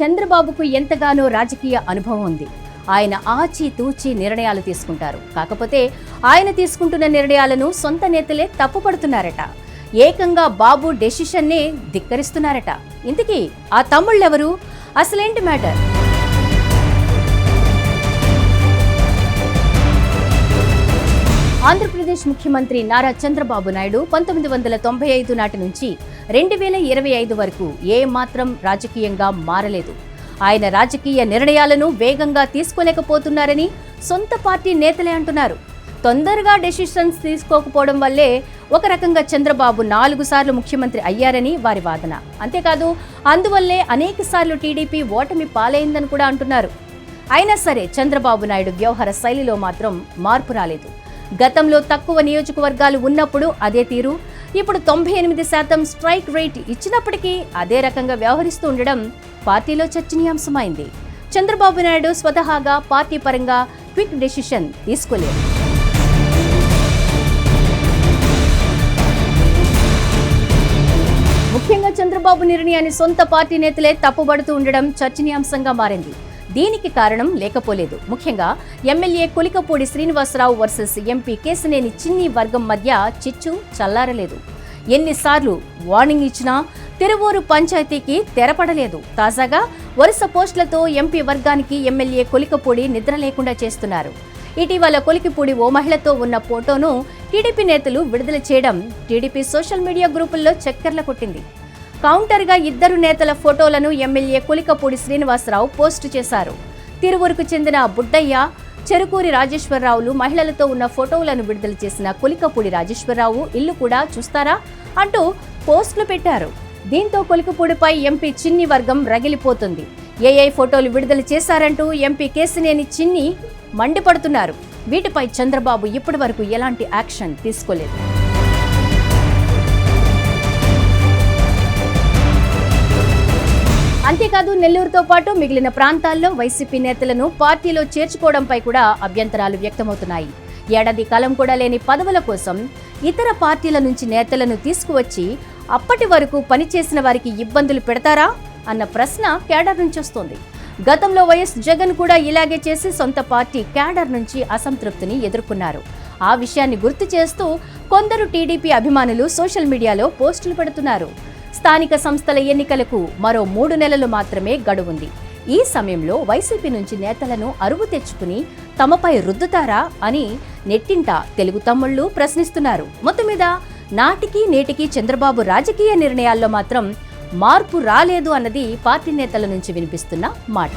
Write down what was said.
చంద్రబాబుకు ఎంతగానో రాజకీయ అనుభవం ఉంది. ఆయన ఆచితూచి నిర్ణయాలు తీసుకుంటారు. కాకపోతే ఆయన తీసుకుంటున్న నిర్ణయాలను సొంత నేతలే తప్పుపడుతున్నారట. ఏకంగా బాబు డెసిషన్నే ధిక్కరిస్తున్నారట. ఇంతకీ ఆ తమ్ముళ్ళెవరు? అసలేంటి మ్యాటర్? ఆంధ్రప్రదేశ్ ముఖ్యమంత్రి నారా చంద్రబాబు నాయుడు పంతొమ్మిది వందల తొంభై ఐదు నాటి నుంచి రెండు వేల ఇరవై ఐదు వరకు ఏ మాత్రం రాజకీయంగా మారలేదు. ఆయన రాజకీయ నిర్ణయాలను వేగంగా తీసుకోలేకపోతున్నారని సొంత పార్టీ నేతలే అంటున్నారు. తొందరగా డెసిషన్స్ తీసుకోకపోవడం వల్లే ఒక రకంగా చంద్రబాబు నాలుగు సార్లు ముఖ్యమంత్రి అయ్యారని వారి వాదన. అంతేకాదు అందువల్లే అనేక సార్లు టీడీపీ ఓటమి పాలైందని కూడా అంటున్నారు. అయినా సరే చంద్రబాబు నాయుడు వ్యవహార శైలిలో మాత్రం మార్పు రాలేదు. గతంలో తక్కువ నియోజకవర్గాలు ఉన్నప్పుడు అదే తీరు ఇప్పుడు తొంభై ఎనిమిది శాతం స్ట్రైక్ రేట్ ఇచ్చినప్పటికీ అదే రకంగా వ్యవహరిస్తూ ఉండడం పార్టీలో చర్చనీయాంశమైంది. చంద్రబాబు నాయుడు స్వతహాగా పార్టీ పరంగా క్విక్ డెసిషన్ తీసుకోలేదు. ముఖ్యంగా చంద్రబాబు నిర్ణయాన్ని సొంత పార్టీ నేతలే తప్పుబడుతూ ఉండడం చర్చనీయాంశంగా మారింది. దీనికి కారణం లేకపోలేదు. ముఖ్యంగా MLA Kolikapudi Srinivasarao versus MP Kesineni Chinni వర్గం మధ్య చిచ్చు చల్లారలేదు. ఎన్నిసార్లు వార్నింగ్ ఇచ్చినా తిరువూరు పంచాయతీకి తెరపడలేదు. తాజాగా వరుస పోస్టులతో ఎంపీ వర్గానికి ఎమ్మెల్యే కొలికపూడి నిద్ర లేకుండా చేస్తున్నారు. ఇటీవల కొలికిపూడి ఓ మహిళతో ఉన్న ఫోటోను టీడీపీ నేతలు విడుదల చేయడం టీడీపీ సోషల్ మీడియా గ్రూపుల్లో చక్కర్ల కొట్టింది. కౌంటర్గా ఇద్దరు నేతల ఫోటోలను ఎమ్మెల్యే కులికపూడి శ్రీనివాసరావు పోస్టు చేశారు. తిరువురుకు చెందిన బుడ్డయ్య చెరుకూరి రాజేశ్వరరావులు మహిళలతో ఉన్న ఫోటోలను విడుదల చేసిన కొలికపూడి రాజేశ్వరరావు ఇల్లు కూడా చూస్తారా అంటూ పోస్టులు పెట్టారు. దీంతో కొలికపూడిపై ఎంపీ చిన్ని వర్గం రగిలిపోతుంది. ఏఐ ఫోటోలు విడుదల చేశారంటూ ఎంపీ కేసినేని చిన్ని మండిపడుతున్నారు. వీటిపై చంద్రబాబు ఇప్పటి వరకు ఎలాంటి యాక్షన్ తీసుకోలేదు. అంతేకాదు నెల్లూరుతో పాటు మిగిలిన ప్రాంతాల్లో వైసీపీ నేతలను పార్టీలో చేర్చుకోవడంపై కూడా అభ్యంతరాలు వ్యక్తమవుతున్నాయి. ఏడాది కాలం కూడా లేని పదవుల కోసం ఇతర పార్టీల నుంచి నేతలను తీసుకువచ్చి అప్పటి వరకు పనిచేసిన వారికి ఇబ్బందులు పెడతారా అన్న ప్రశ్న కేడర్ నుంచి వస్తోంది. గతంలో వైఎస్ జగన్ కూడా ఇలాగే చేసి సొంత పార్టీ కేడర్ నుంచి అసంతృప్తిని ఎదుర్కొన్నారు. ఆ విషయాన్ని గుర్తు చేస్తూ కొందరు టీడీపీ అభిమానులు సోషల్ మీడియాలో పోస్టులు పెడుతున్నారు. స్థానిక సంస్థల ఎన్నికలకు మరో మూడు నెలలు మాత్రమే గడువుంది. ఈ సమయంలో వైసీపీ నుంచి నేతలను అరువు తెచ్చుకుని తమపై రుద్దుతారా అని నెట్టింట తెలుగు తమ్ముళ్ళు ప్రశ్నిస్తున్నారు. మొత్తం మీద నాటికి నేటికి చంద్రబాబు రాజకీయ నిర్ణయాల్లో మాత్రం మార్పు రాలేదు అన్నది పార్టీ నేతల నుంచి వినిపిస్తున్న మాట.